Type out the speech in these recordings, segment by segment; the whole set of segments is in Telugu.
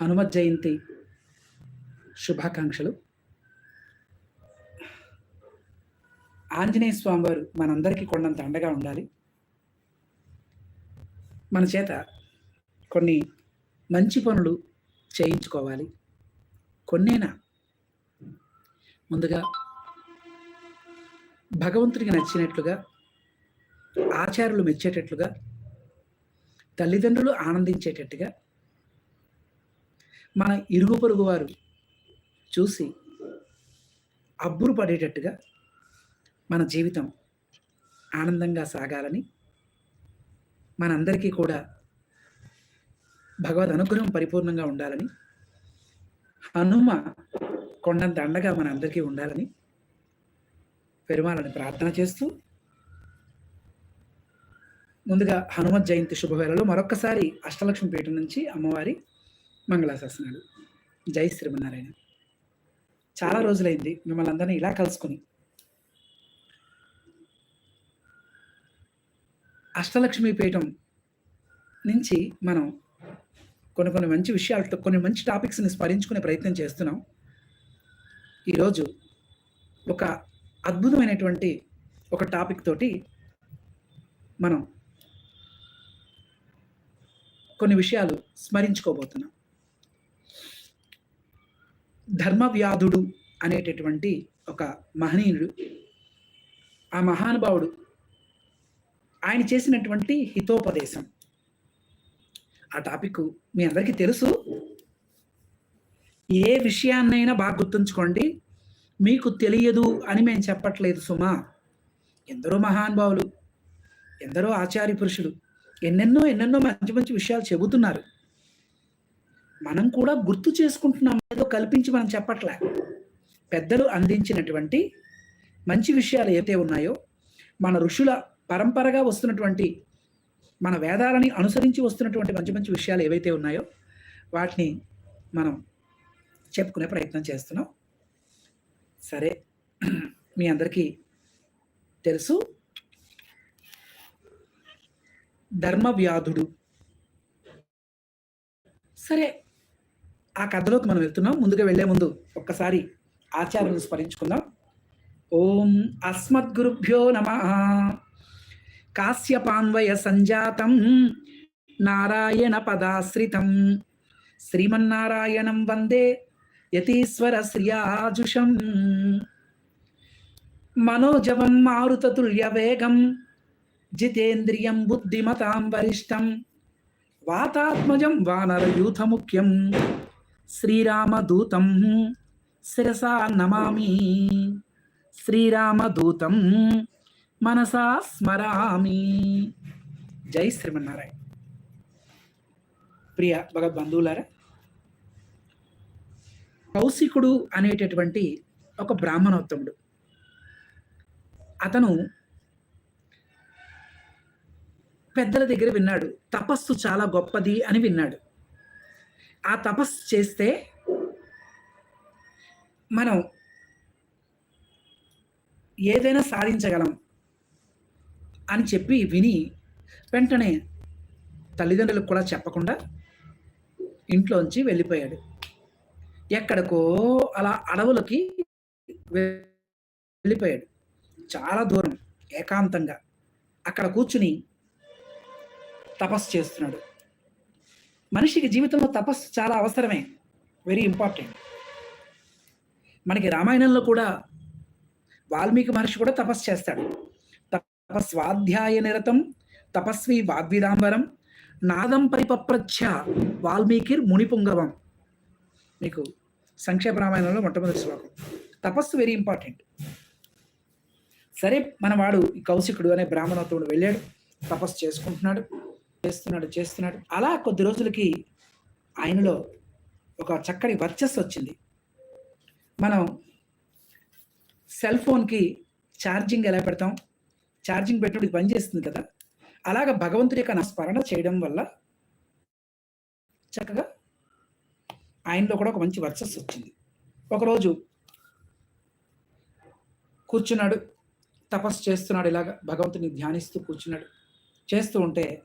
హనుమ జయంతి శుభాకాంక్షలు. ఆంజనేయ స్వామి వారు మనందరికీ కొండంత అండగా ఉండాలి. మన చేత కొన్ని మంచి పనులు చేయించుకోవాలి. కొన్నేనా? ముందుగా భగవంతుడికి నచ్చినట్లుగా ఆచార్యులు మెచ్చేటట్లుగా తల్లిదండ్రులు ఆనందించేటట్టుగా మన ఇరుగు పొరుగు వారు చూసి అబ్బురు పడేటట్టుగా మన జీవితం ఆనందంగా సాగాలని మనందరికీ కూడా భగవద్ అనుగ్రహం పరిపూర్ణంగా ఉండాలని హనుమ కొండంత అండగా మన అందరికీ ఉండాలని పెరుమాలని ప్రార్థన చేస్తూ ముందుగా హనుమత్ జయంతి శుభవేళలో మరొక్కసారి అష్టలక్ష్మి పీఠం నుంచి అమ్మవారి మంగళాశాసనాలు. జై శ్రీమన్నారాయణ. చాలా రోజులైంది మిమ్మల్ని అందరినీ ఇలా కలుసుకుని. అష్టలక్ష్మి పీఠం నుంచి మనం కొన్ని కొన్ని మంచి విషయాలతో కొన్ని మంచి టాపిక్స్ని స్మరించుకునే ప్రయత్నం చేస్తున్నాం. ఈరోజు ఒక అద్భుతమైనటువంటి ఒక టాపిక్ తోటి మనం కొన్ని విషయాలు స్మరించుకోబోతున్నాం. ధర్మవ్యాధుడు అనేటటువంటి ఒక మహనీయుడు. ఆ మహానుభావుడు ఆయన చేసినటువంటి హితోపదేశం. ఆ టాపిక్ మీ అందరికీ తెలుసు. ఏ విషయాన్నైనా బాగా గుర్తుంచుకోండి. మీకు తెలియదు అని మేము చెప్పట్లేదు సుమా. ఎందరో మహానుభావులు ఎందరో ఆచార్య పురుషులు ఎన్నెన్నో ఎన్నెన్నో మంచి మంచి విషయాలు చెబుతున్నారు. మనం కూడా గుర్తు చేసుకుంటున్నాం ఏదో కల్పించి మనం చెప్పట్లే. పెద్దలు అందించినటువంటి మంచి విషయాలు ఏవైతే ఉన్నాయో మన ఋషుల పరంపరగా వస్తున్నటువంటి మన వేదాలని అనుసరించి వస్తున్నటువంటి మంచి మంచి విషయాలు ఏవైతే ఉన్నాయో వాటిని మనం చెప్పుకునే ప్రయత్నం చేస్తున్నాం. సరే మీ అందరికీ తెలుసు ధర్మవ్యాధుడు. సరే ఆ కథలోకి మనం వెళ్తున్నాం. ముందుగా వెళ్ళే ముందు ఒక్కసారి ఆచార్యులను స్మరించుకుందాం. ఓం అస్మద్గురుభ్యో నమ. కాశ్యపాన్వయ సంజాతం నారాయణ పదాశ్రితం. శ్రీమన్నారాయణం వందే యతీశ్వర శ్రియాజుషం. మనోజవం మారుతతుల్యవేగం. జితేంద్రియం బుద్ధిమతాం వరిష్టం. వాతాత్మజం వానరయూథముఖ్యం. శ్రీరామదూతం శిరసా నమామి. శ్రీరామదూతం మనసా స్మరామి. జై శ్రీమన్నారాయణ. ప్రియ భగవద్బంధువులారా కౌశికుడు అనేటటువంటి ఒక బ్రాహ్మణోత్తముడు. అతను పెద్దల దగ్గర విన్నాడు తపస్సు చాలా గొప్పది అని విన్నాడు. ఆ తపస్సు చేస్తే మనం ఏదైనా సాధించగలం అని చెప్పి విని వెంటనే తల్లిదండ్రులకు కూడా చెప్పకుండా ఇంట్లోంచి వెళ్ళిపోయాడు. ఎక్కడికో అలా అడవులకి వెళ్ళిపోయాడు. చాలా దూరం ఏకాంతంగా. అక్కడ కూర్చుని తపస్సు చేస్తున్నాడు. మనిషికి జీవితంలో తపస్సు చాలా అవసరమే. వెరీ ఇంపార్టెంట్ మనకి రామాయణంలో కూడా వాల్మీకి మహర్షి కూడా తపస్సు చేస్తాడు. తపస్వాధ్యాయ నిరతం తపస్వి వాగ్విదాంబరం నాదం పరిపప్రచ్ఛ వాల్మీకి మునిపుంగవం. మీకు సంక్షేప రామాయణంలో మొట్టమొదటి శ్లోకం. తపస్సు వెరీ ఇంపార్టెంట్ సరే మనవాడు ఈ కౌశికుడు అనే బ్రాహ్మణోత్తముడు వెళ్ళాడు తపస్సు చేసుకుంటున్నాడు. చేస్తున్నాడు చేస్తున్నాడు. అలా కొద్ది రోజులకి ఆయనలో ఒక చక్కని వర్చస్సు వచ్చింది. మనం సెల్ ఫోన్కి ఛార్జింగ్ ఎలా పెడతాం? ఛార్జింగ్ పెట్టినప్పుడు ఇది పనిచేస్తుంది కదా? అలాగ భగవంతుడి యొక్క స్మరణ చేయడం వల్ల చక్కగా ఆయనలో కూడా ఒక మంచి వర్చస్సు వచ్చింది. ఒకరోజు కూర్చున్నాడు తపస్సు చేస్తున్నాడు ఇలాగ భగవంతుని ధ్యానిస్తూ కూర్చున్నాడు. చేస్తూ ఉంటే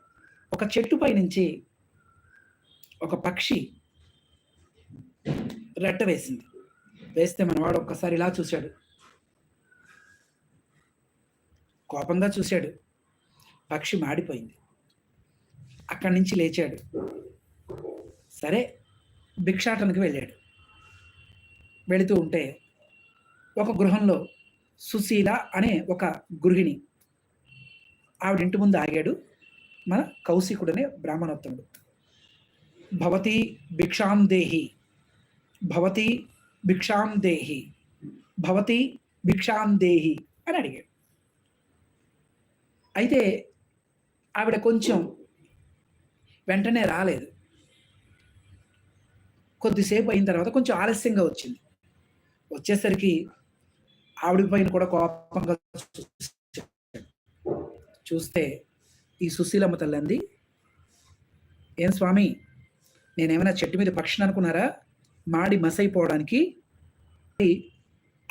ఒక చెట్టుపై నుంచి ఒక పక్షి రెట్ట వేసింది. వేస్తే మనవాడు ఒక్కసారి ఇలా చూశాడు. కోపంగా చూశాడు. పక్షి మాడిపోయింది. అక్కడి నుంచి లేచాడు. సరే భిక్షాటనకి వెళ్ళాడు. వెళుతూ ఉంటే ఒక గృహంలో సుశీల అనే ఒక గృహిణి ఆవిడ ఇంటి ముందు ఆగాడు. మన కౌశికుడనే బ్రాహ్మణోత్తముడు. భవతి భిక్షాం దేహి. భవతి భిక్షాం దేహి. భవతి భిక్షాం దేహి అని అడిగాడు. అయితే ఆవిడ కొంచెం వెంటనే రాలేదు. కొద్దిసేపు అయిన తర్వాత కొంచెం ఆలస్యంగా వచ్చింది. వచ్చేసరికి ఆవిడ పైన కూడా కోపంగా చూస్తే ఈ సుశీలమ్మ తల్లి అంది ఏం స్వామి నేనేమైనా చెట్టు మీద పక్షిని అనుకున్నారా? మాడి మసైపోవడానికి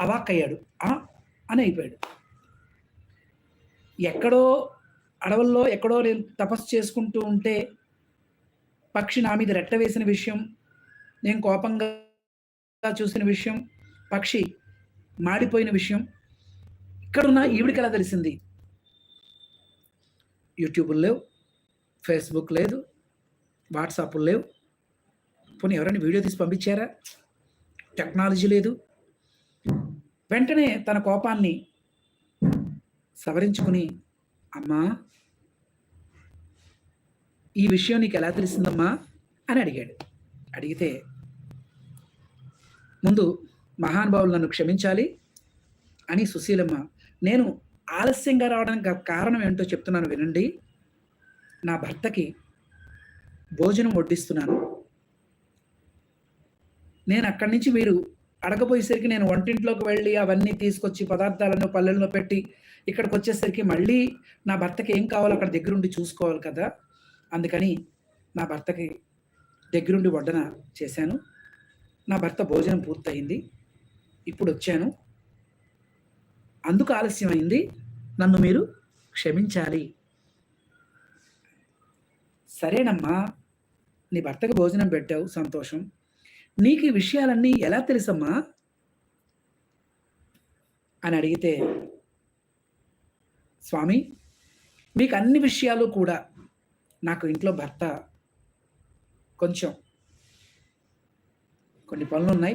అవాక్కయ్యాడు. అని అయిపోయాడు. ఎక్కడో అడవుల్లో ఎక్కడో నేను తపస్సు చేసుకుంటూ ఉంటే పక్షి నా మీద రెట్ట వేసిన విషయం నేను కోపంగా చూసిన విషయం పక్షి మాడిపోయిన విషయం ఇక్కడున్న ఈవిడికి ఎలా తెలిసింది? యూట్యూబ్ లేవు ఫేస్బుక్ లేదు వాట్సాప్లు లేవు. పోనీ ఎవరైనా వీడియో తీసి పంపించారా? టెక్నాలజీ లేదు. వెంటనే తన కోపాన్ని సవరించుకుని అమ్మా ఈ విషయం నీకు ఎలా తెలిసిందమ్మా? అని అడిగాడు. అడిగితే ముందు మహానుభావులు నన్ను క్షమించాలి. అని సుశీలమ్మ నేను ఆలస్యంగా రావడానికి కారణం ఏంటో చెప్తున్నాను వినండి. నా భర్తకి భోజనం వడ్డిస్తున్నాను. నేను అక్కడి నుంచి మీరు అడగపోయేసరికి నేను వంటింట్లోకి వెళ్ళి అవన్నీ తీసుకొచ్చి పదార్థాలను పల్లెల్లో పెట్టి ఇక్కడికి వచ్చేసరికి మళ్ళీ నా భర్తకి ఏం కావాలో అక్కడ దగ్గరుండి చూసుకోవాలి కదా. అందుకని నా భర్తకి దగ్గరుండి వడ్డన చేశాను. నా భర్త భోజనం పూర్తయింది. ఇప్పుడు వచ్చాను. అందుకు ఆలస్యమైంది. నన్ను మీరు క్షమించాలి. సరేనమ్మా. నీ భర్తకు భోజనం పెట్టావు. సంతోషం. నీకు ఈ విషయాలన్నీ ఎలా తెలుసమ్మా? అని అడిగితే స్వామి మీకు అన్ని విషయాలు కూడా నాకు ఇంట్లో భర్త కొంచెం కొన్ని పనులు ఉన్నాయి.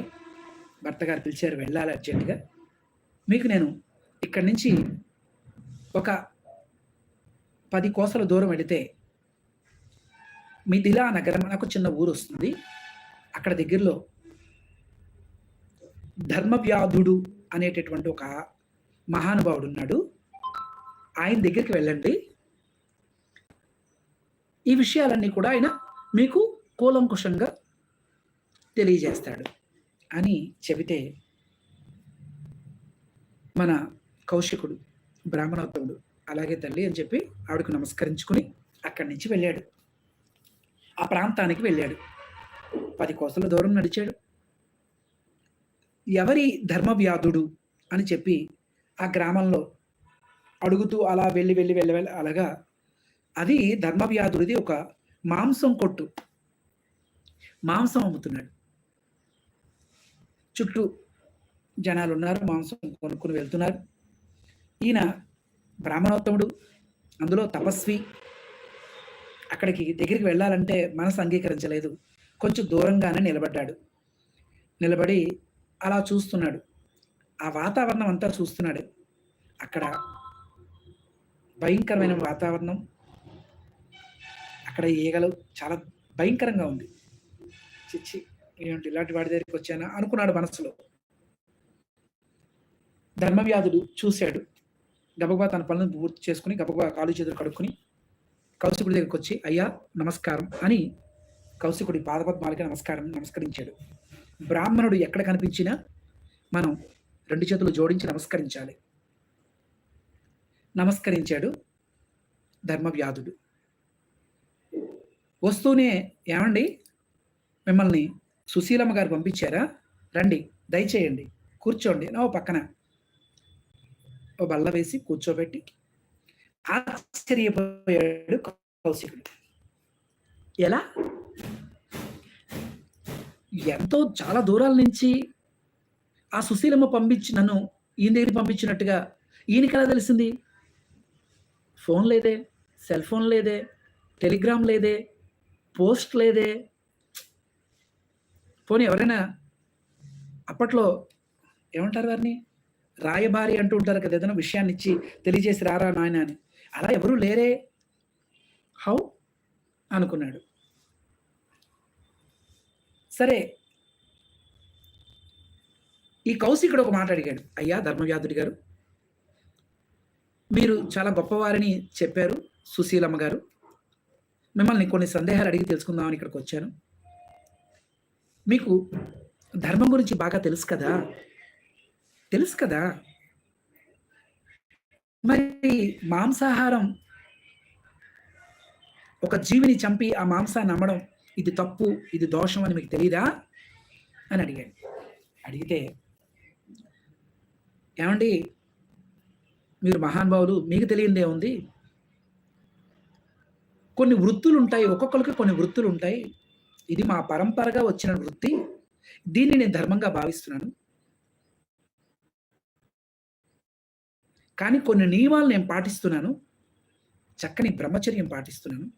భర్త గారు పిలిచారు వెళ్ళాలి అర్జెంటుగా. మీకు నేను ఇక్కడి నుంచి ఒక పది కోసల దూరం వెళితే మిథిలా నగరం అని ఒక చిన్న ఊరు వస్తుంది. అక్కడ దగ్గరలో ధర్మవ్యాధుడు అనేటటువంటి ఒక మహానుభావుడు ఉన్నాడు. ఆయన దగ్గరికి వెళ్ళండి. ఈ విషయాలన్నీ కూడా ఆయన మీకు కూలంకుషంగా తెలియజేస్తాడు అని చెబితే మన కౌశికుడు బ్రాహ్మణోత్తముడు. అలాగే తల్లి అని చెప్పి ఆవిడకు నమస్కరించుకుని అక్కడి నుంచి వెళ్ళాడు. ఆ ప్రాంతానికి వెళ్ళాడు. పది కోసల దూరం నడిచాడు. ఎవరి ధర్మవ్యాధుడు అని చెప్పి ఆ గ్రామంలో అడుగుతూ అలా వెళ్ళి వెళ్ళి వెళ్ళి వెళ్ళి అలాగా అది ధర్మవ్యాధుడిది ఒక మాంసం కొట్టు. మాంసం అమ్ముతున్నాడు. చుట్టూ జనాలు ఉన్నారు మాంసం కొనుక్కుని వెళ్తున్నారు. ఈయన బ్రాహ్మణోత్తముడు అందులో తపస్వి. అక్కడికి దగ్గరికి వెళ్ళాలంటే మనసు అంగీకరించలేదు. కొంచెం దూరంగానే నిలబడ్డాడు. నిలబడి అలా చూస్తున్నాడు. ఆ వాతావరణం అంతా చూస్తున్నాడు. అక్కడ భయంకరమైన వాతావరణం. అక్కడ ఈగలు చాలా భయంకరంగా ఉంది. చిచ్చి ఏంటి ఇలాంటి వాడి దగ్గరికి వచ్చానా అనుకున్నాడు మనసులో. ధర్మవ్యాధుడు చూశాడు. గబగబా తన పనులను పూర్తి చేసుకుని గబగబా కాలు చేతులు కడుక్కుని కౌశికుడి దగ్గరికి వచ్చి అయ్యా నమస్కారం అని కౌశికుడి పాదపద్మాలకి నమస్కారం నమస్కరించాడు. బ్రాహ్మణుడు ఎక్కడ కనిపించినా మనం రెండు చేతులు జోడించి నమస్కరించాలి. నమస్కరించాడు ధర్మవ్యాధుడు. వస్తూనే ఏమండి? మిమ్మల్ని సుశీలమ్మ గారు పంపించారా? రండి దయచేయండి కూర్చోండి. నా ఓ పక్కన. బల్ల వేసి కూర్చోబెట్టి ఆశ్చర్యపోయాడు కౌశికుడు. ఎలా? ఎంతో చాలా దూరాల నుంచి ఆ సుశీలమ్మ పంపించి నన్ను ఈయన దగ్గరికి పంపించినట్టుగా ఈయనకెలా తెలిసింది? ఫోన్ లేదే సెల్ ఫోన్ లేదే టెలిగ్రామ్ లేదే పోస్ట్ లేదే. పోనీ ఎవరైనా అప్పట్లో ఏమంటారు వారిని? రాయబారి అంటూ ఉంటారు కదా ఏదైనా విషయాన్ని ఇచ్చి తెలియజేసి రారా నాయన అని. అలా ఎవరూ లేరే? హౌ? అనుకున్నాడు. సరే. ఈ కౌశికుడు ఒక మాట అడిగాడు. అయ్యా ధర్మవ్యాధుడి గారు మీరు చాలా గొప్పవారని చెప్పారు సుశీలమ్మ గారు. మిమ్మల్ని కొన్ని సందేహాలు అడిగి తెలుసుకుందామని ఇక్కడికి వచ్చాను. మీకు ధర్మం గురించి బాగా తెలుసు కదా? తెలుసు కదా? మరి మాంసాహారం ఒక జీవిని చంపి ఆ మాంసాన్ని అమ్మడం ఇది తప్పు ఇది దోషం అని మీకు తెలియదా అని అడిగాడు. అడిగితే ఏమండి మీరు మహానుభావులు మీకు తెలియందే ఉంది? కొన్ని వృత్తులు ఉంటాయి ఒక్కొక్కరికి కొన్ని వృత్తులు ఉంటాయి ఇది మా పరంపరగా వచ్చిన వృత్తి. దీన్ని నేను ధర్మంగా భావిస్తున్నాను. కానీ కొన్ని నియమాలు నేను పాటిస్తున్నాను. చక్కని బ్రహ్మచర్యం పాటిస్తున్నాను.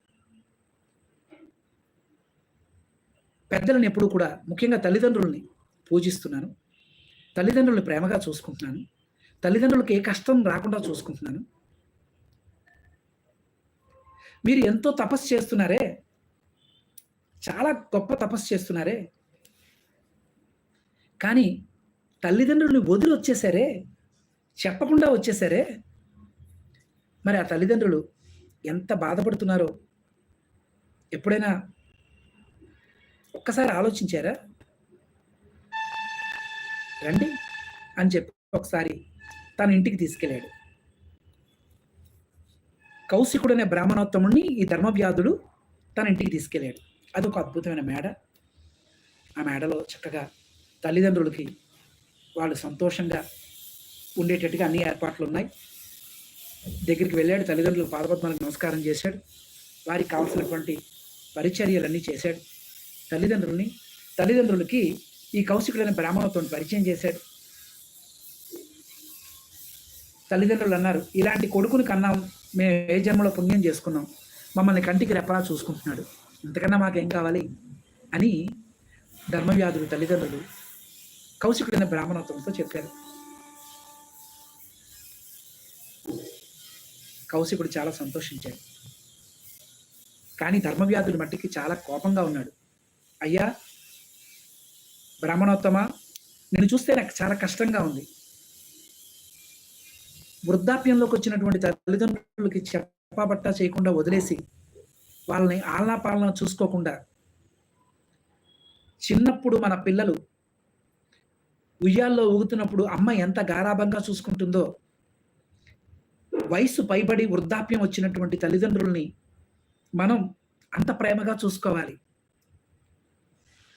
పెద్దలను ఎప్పుడు కూడా ముఖ్యంగా తల్లిదండ్రుల్ని పూజిస్తున్నాను. తల్లిదండ్రుల్ని ప్రేమగా చూసుకుంటున్నాను. తల్లిదండ్రులకు ఏ కష్టం రాకుండా చూసుకుంటున్నాను. మీరు ఎంతో తపస్సు చేస్తున్నారే. చాలా గొప్ప తపస్సు చేస్తున్నారే. కానీ తల్లిదండ్రుల్ని వదిలి వచ్చేసారే. చెప్పకుండా వచ్చేసరే? మరి ఆ తల్లిదండ్రులు ఎంత బాధపడుతున్నారో ఎప్పుడైనా ఒక్కసారి ఆలోచించారా? రండి అని చెప్పి ఒకసారి తన ఇంటికి తీసుకెళ్ళాడు. కౌశికుడు అనే బ్రాహ్మణోత్తముడిని ఈ ధర్మవ్యాధుడు తన ఇంటికి తీసుకెళ్ళాడు. అదొక అద్భుతమైన మేడ. ఆ మేడలో చక్కగా తల్లిదండ్రులకి వాళ్ళు సంతోషంగా ఉండేటట్టుగా అన్ని ఏర్పాట్లు ఉన్నాయి. దగ్గరికి వెళ్ళాడు. తల్లిదండ్రులు పాదపద్మాలకు నమస్కారం చేశాడు. వారికి కావాల్సినటువంటి పరిచర్యలన్నీ చేశాడు. తల్లిదండ్రుల్ని తల్లిదండ్రులకి ఈ కౌశికుడైన బ్రాహ్మణతో పరిచయం చేశాడు. తల్లిదండ్రులు అన్నారు ఇలాంటి కొడుకుని కన్నాం మేము ఏ జన్మలో పుణ్యం చేసుకున్నాం? మమ్మల్ని కంటికి రెప్పలా చూసుకుంటున్నాడు. ఇంతకన్నా మాకేం కావాలి? అని ధర్మవ్యాధులు తల్లిదండ్రులు కౌశికుడైన బ్రాహ్మణత్వంతో చెప్పారు. కౌశికుడు చాలా సంతోషించాడు. కానీ ధర్మవ్యాధుడి మట్టికి చాలా కోపంగా ఉన్నాడు. అయ్యా బ్రాహ్మణోత్తమ నేను చూస్తే నాకు చాలా కష్టంగా ఉంది. వృద్ధాప్యంలోకి వచ్చినటువంటి తల్లిదండ్రులకి చెప్పబట్ట చేయకుండా వదిలేసి వాళ్ళని ఆలనా పాలన చూసుకోకుండా చిన్నప్పుడు మన పిల్లలు ఉయ్యాల్లో ఊగుతున్నప్పుడు అమ్మ ఎంత గారాభంగా చూసుకుంటుందో వయసు పైబడి వృద్ధాప్యం వచ్చినటువంటి తల్లిదండ్రుల్ని మనం అంత ప్రేమగా చూసుకోవాలి.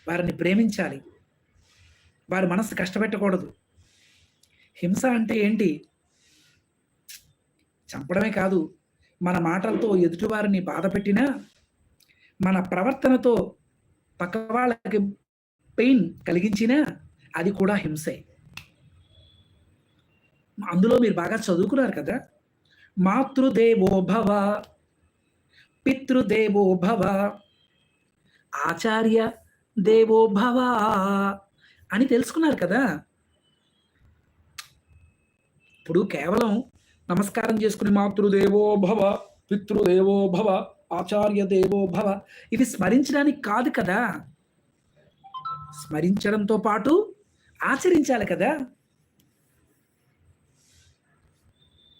వారిని ప్రేమించాలి. వారి మనసు కష్టపెట్టకూడదు. హింస అంటే ఏంటి? చంపడమే కాదు. మన మాటలతో ఎదుటివారిని బాధ పెట్టినా మన ప్రవర్తనతో పక్క వాళ్ళకి పెయిన్ కలిగించినా అది కూడా హింసే. అందులో మీరు బాగా చదువుకున్నారు కదా? మాతృదేవో భవ పితృదేవో భవ ఆచార్య దేవో భవ అని తెలుసుకున్నారు కదా. ఇప్పుడు కేవలం నమస్కారం చేసుకుని మాతృదేవో భవ పితృదేవో భవ ఆచార్య దేవో భవ ఇది స్మరించడానికి కాదు కదా. స్మరించడంతో పాటు ఆచరించాలి కదా.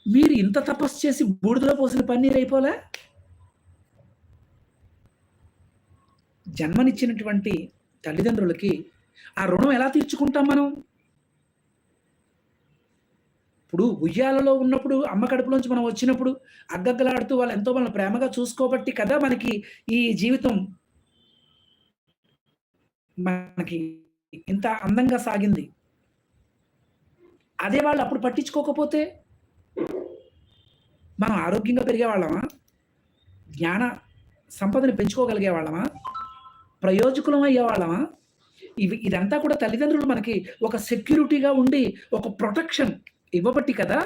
మీరు ఇంత తపస్సు చేసి బూడిదలో పోసిన పన్నీర్ అయిపోలే? జన్మనిచ్చినటువంటి తల్లిదండ్రులకి ఆ రుణం ఎలా తీర్చుకుంటాం మనం? ఇప్పుడు ఉయ్యాలలో ఉన్నప్పుడు అమ్మ కడుపులోంచి మనం వచ్చినప్పుడు అగ్గగ్గలాడుతూ వాళ్ళు ఎంతో మనల్ని ప్రేమగా చూసుకోబట్టి కదా మనకి ఈ జీవితం? మనకి ఇంత అందంగా సాగింది. అదే వాళ్ళు అప్పుడు పట్టించుకోకపోతే మనం ఆరోగ్యంగా పెరిగే వాళ్ళమా జ్ఞాన సంపదను పెంచుకోగలిగే వాళ్ళమా ప్రయోజకులం అయ్యే వాళ్ళమా ఇవి ఇదంతా కూడా తల్లిదండ్రులు మనకి ఒక సెక్యూరిటీగా ఉండి ఒక ప్రొటెక్షన్ ఇవ్వబట్టి కదా?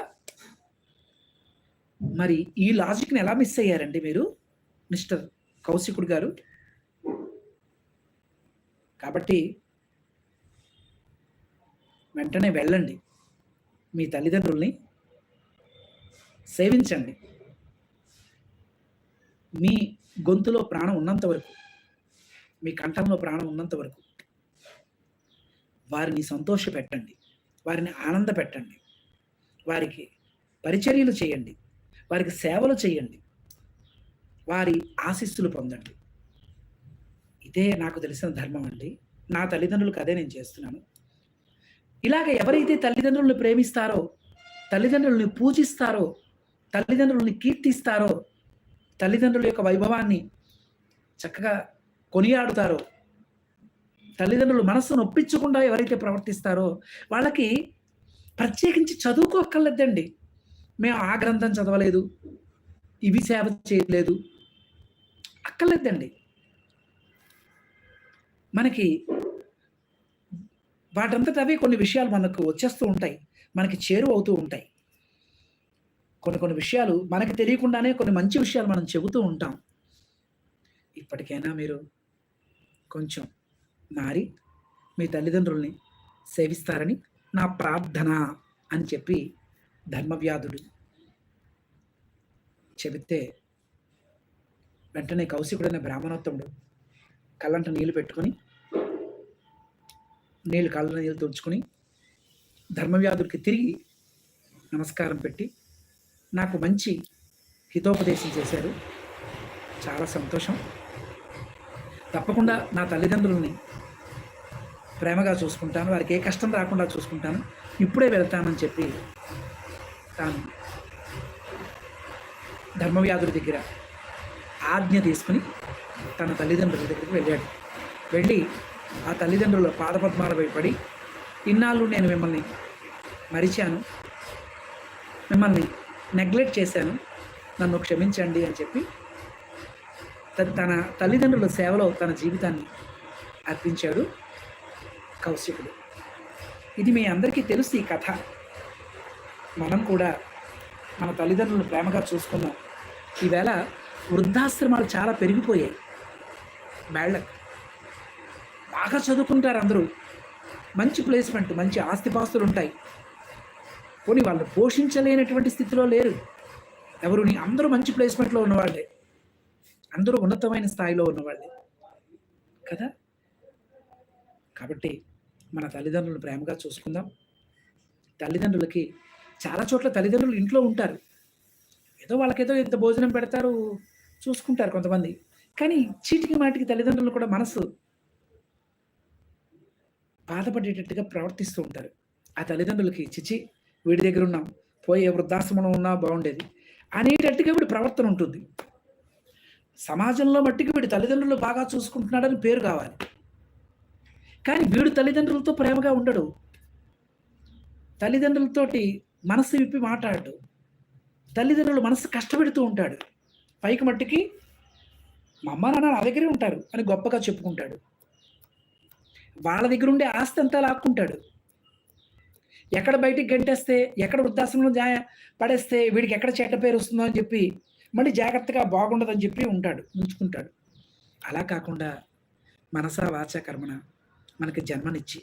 మరి ఈ లాజిక్ని ఎలా మిస్ అయ్యారండి మీరు మిస్టర్ కౌశికుడు గారు? కాబట్టి వెంటనే వెళ్ళండి మీ తల్లిదండ్రుల్ని. సేవించండి. మీ గొంతులో ప్రాణం ఉన్నంత వరకు మీ కంఠంలో ప్రాణం ఉన్నంత వరకు వారిని సంతోష పెట్టండి వారిని ఆనంద పెట్టండి వారికి పరిచర్యలు చేయండి వారికి సేవలు చేయండి వారి ఆశీస్సులు పొందండి. ఇదే నాకు తెలిసిన ధర్మం అండి. నా తల్లిదండ్రులకు అదే నేను చేస్తున్నాను. ఇలాగ ఎవరైతే తల్లిదండ్రులను ప్రేమిస్తారో తల్లిదండ్రులను పూజిస్తారో తల్లిదండ్రుల్ని కీర్తిస్తారో తల్లిదండ్రుల యొక్క వైభవాన్ని చక్కగా కొనియాడుతారో తల్లిదండ్రులు మనస్సును ఒప్పించకుండా ఎవరైతే ప్రవర్తిస్తారో వాళ్ళకి ప్రత్యేకించి చదువుకోక్కర్లేదండి. మేము ఆ గ్రంథం చదవలేదు ఇవి సేవ చేయలేదు అక్కర్లేదండి. మనకి వాటంతట అవే కొన్ని విషయాలు మనకు వచ్చేస్తూ ఉంటాయి మనకి చేరువవుతూ ఉంటాయి. కొన్ని కొన్ని విషయాలు మనకి తెలియకుండానే కొన్ని మంచి విషయాలు మనం చెబుతూ ఉంటాం. ఇప్పటికైనా మీరు కొంచెం మారి మీ తల్లిదండ్రుల్ని సేవిస్తారని నా ప్రార్థన అని చెప్పి ధర్మవ్యాధుడు చెబితే వెంటనే కౌశికుడైన బ్రాహ్మణోత్తముడు కళ్ళంట నీళ్ళు పెట్టుకొని నీళ్ళు కళ్ళ నీళ్ళు తుడుచుకొని ధర్మవ్యాధుడికి తిరిగి నమస్కారం పెట్టి నాకు మంచి హితోపదేశం చేశారు. చాలా సంతోషం. తప్పకుండా నా తల్లిదండ్రులని ప్రేమగా చూసుకుంటాను. వారికి ఏ కష్టం రాకుండా చూసుకుంటాను. ఇప్పుడే వెళ్తానని చెప్పి తాను ధర్మవ్యాధుడి దగ్గర ఆజ్ఞ తీసుకుని తన తల్లిదండ్రుల దగ్గరికి వెళ్ళాడు. వెళ్ళి ఆ తల్లిదండ్రుల పాదపద్మాలపై పడి ఇన్నాళ్ళు నేను మిమ్మల్ని మరిచాను. మిమ్మల్ని నెగ్లెక్ట్ చేశాను. నన్ను క్షమించండి అని చెప్పి తన తల్లిదండ్రుల సేవలో తన జీవితాన్ని అర్పించాడు కౌశికుడు. ఇది మీ అందరికీ తెలుసు ఈ కథ. మనం కూడా మన తల్లిదండ్రులను ప్రేమగా చూసుకున్నాం. ఈవేళ వృద్ధాశ్రమాలు చాలా పెరిగిపోయాయి. మేళ్ళకు బాగా చదువుకుంటారు అందరూ. మంచి ప్లేస్మెంట్ మంచి ఆస్తిపాస్తులు ఉంటాయి. పోనీ వాళ్ళు పోషించలేనటువంటి స్థితిలో లేరు. ఎవరుని అందరూ మంచి ప్లేస్మెంట్లో ఉన్నవాళ్ళే. అందరూ ఉన్నతమైన స్థాయిలో ఉన్నవాళ్ళే. కదా? కాబట్టి మన తల్లిదండ్రులను ప్రేమగా చూసుకుందాం. తల్లిదండ్రులకి చాలా చోట్ల తల్లిదండ్రులు ఇంట్లో ఉంటారు. ఏదో వాళ్ళకేదో ఇంత భోజనం పెడతారు చూసుకుంటారు కొంతమంది. కానీ చీటికి మాటికి తల్లిదండ్రులు కూడా మనసు బాధపడేటట్టుగా ప్రవర్తిస్తూ ఉంటారు. ఆ తల్లిదండ్రులకి చిచి వీడి దగ్గర ఉన్నాం. పోయే వృద్ధాశ్రమం ఉన్నా బాగుండేది. అనేటట్టుగా వీడి ప్రవర్తన ఉంటుంది. సమాజంలో మట్టికి వీడి తల్లిదండ్రులు బాగా చూసుకుంటున్నాడని పేరు కావాలి. కానీ వీడు తల్లిదండ్రులతో ప్రేమగా ఉండడు. తల్లిదండ్రులతోటి మనసు విప్పి మాట్లాడు. తల్లిదండ్రులు మనసు కష్టపెడుతూ ఉంటాడు. పైకి మట్టికి మా అమ్మ నాన్న నా దగ్గరే ఉంటారు అని గొప్పగా చెప్పుకుంటాడు. వాళ్ళ దగ్గర ఉండే ఆస్తి అంతా లాక్కుంటాడు. ఎక్కడ బయటికి గంటేస్తే ఎక్కడ వృద్ధాశ్రమంలో జా పడేస్తే వీడికి ఎక్కడ చెడ్డ పేరు వస్తుందో అని చెప్పి మళ్ళీ జాగ్రత్తగా బాగుండదని చెప్పి ఉంటాడు ఉంచుకుంటాడు అలా కాకుండా మనసా వాచ కర్మణ మనకి జన్మనిచ్చి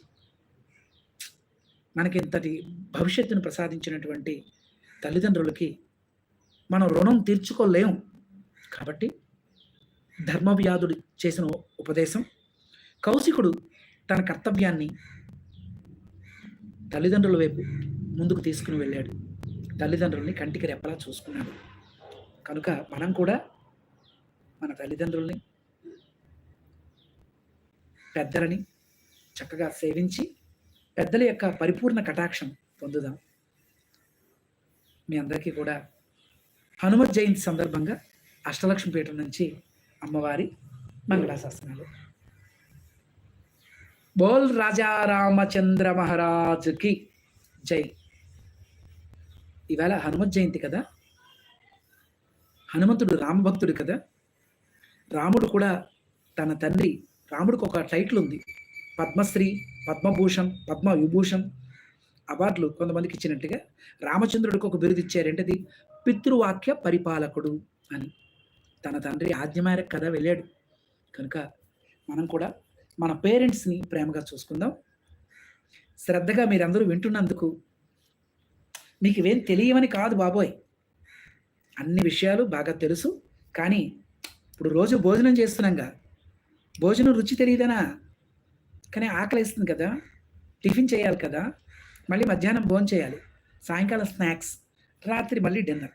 మనకి ఇంతటి భవిష్యత్తును ప్రసాదించినటువంటి తల్లిదండ్రులకి మనం రుణం తీర్చుకోలేము కాబట్టి ధర్మవ్యాధుడు చేసిన ఉపదేశం కౌశికుడు తన కర్తవ్యాన్ని తల్లిదండ్రుల వైపు ముందుకు తీసుకుని వెళ్ళాడు. తల్లిదండ్రుల్ని కంటికి రెప్పలా చూసుకున్నాడు. కనుక మనం కూడా మన తల్లిదండ్రుల్ని పెద్దలని చక్కగా సేవించి పెద్దల యొక్క పరిపూర్ణ కటాక్షం పొందుదాం. మీ అందరికీ కూడా హనుమత్ జయంతి సందర్భంగా అష్టలక్ష్మి పీఠం నుంచి అమ్మవారి మంగళాశాసనాలు బోల్ రాజా రామచంద్ర మహారాజుకి జై. ఇవాళ హనుమత్ జయంతి కదా? హనుమంతుడు రామభక్తుడు కదా? రాముడు కూడా తన తండ్రి రాముడికి ఒక టైటిల్ ఉంది. పద్మశ్రీ పద్మభూషణ్ పద్మ విభూషణ్ అవార్డులు కొంతమందికి ఇచ్చినట్టుగా రామచంద్రుడికి ఒక బిరుదు ఇచ్చారు. ఏంటది? పితృవాక్య పరిపాలకుడు అని. తన తండ్రి ఆజ్ఞ మేరకు కదా వెళ్ళాడు. కనుక మనం కూడా మన పేరెంట్స్ని ప్రేమగా చూసుకుందాం. శ్రద్ధగా మీరందరూ వింటున్నందుకు మీకు ఇవేం తెలియవని కాదు బాబోయ్. అన్ని విషయాలు బాగా తెలుసు. కానీ ఇప్పుడు రోజు భోజనం చేస్తున్నాగా. భోజనం రుచి తెలియదనా? కానీ ఆకలిస్తుంది కదా. టిఫిన్ చేయాలి కదా. మళ్ళీ మధ్యాహ్నం భోజనం చేయాలి. సాయంకాలం స్నాక్స్ రాత్రి మళ్ళీ డిన్నర్.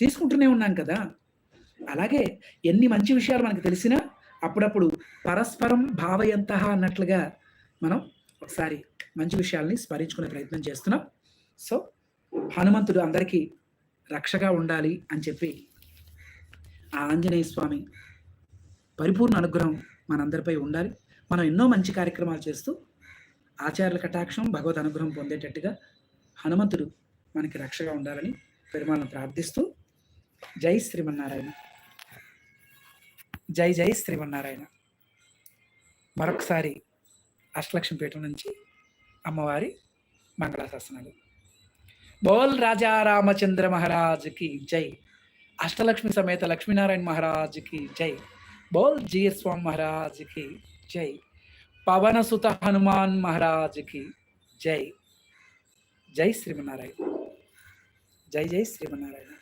తీసుకుంటూనే ఉన్నాం కదా. అలాగే ఎన్ని మంచి విషయాలు మనకు తెలిసినా అప్పుడప్పుడు పరస్పరం భావయంత అన్నట్లుగా మనం ఒకసారి మంచి విషయాల్ని స్మరించుకునే ప్రయత్నం చేస్తున్నాం. సో హనుమంతుడు అందరికీ రక్షగా ఉండాలి అని చెప్పి ఆ ఆంజనేయ స్వామి పరిపూర్ణ అనుగ్రహం మనందరిపై ఉండాలి. మనం ఎన్నో మంచి కార్యక్రమాలు చేస్తూ ఆచార్యుల కటాక్షం భగవద్ అనుగ్రహం పొందేటట్టుగా హనుమంతుడు మనకి రక్షగా ఉండాలని పెరుమాలను ప్రార్థిస్తూ జై శ్రీమన్నారాయణ. జై జై శ్రీమన్నారాయణ. మరొకసారి అష్టలక్ష్మి పీఠం నుంచి అమ్మవారి మంగళాశాసనాలు. బోల్ రాజా రామచంద్ర మహారాజుకి జై. అష్టలక్ష్మి సమేత లక్ష్మీనారాయణ మహారాజుకి జై. బోల్ జీఎస్ స్వామి మహారాజుకి జై. పవనసుత హనుమాన్ మహారాజుకి జై. జై శ్రీమన్నారాయణ. జై జై శ్రీమన్నారాయణ.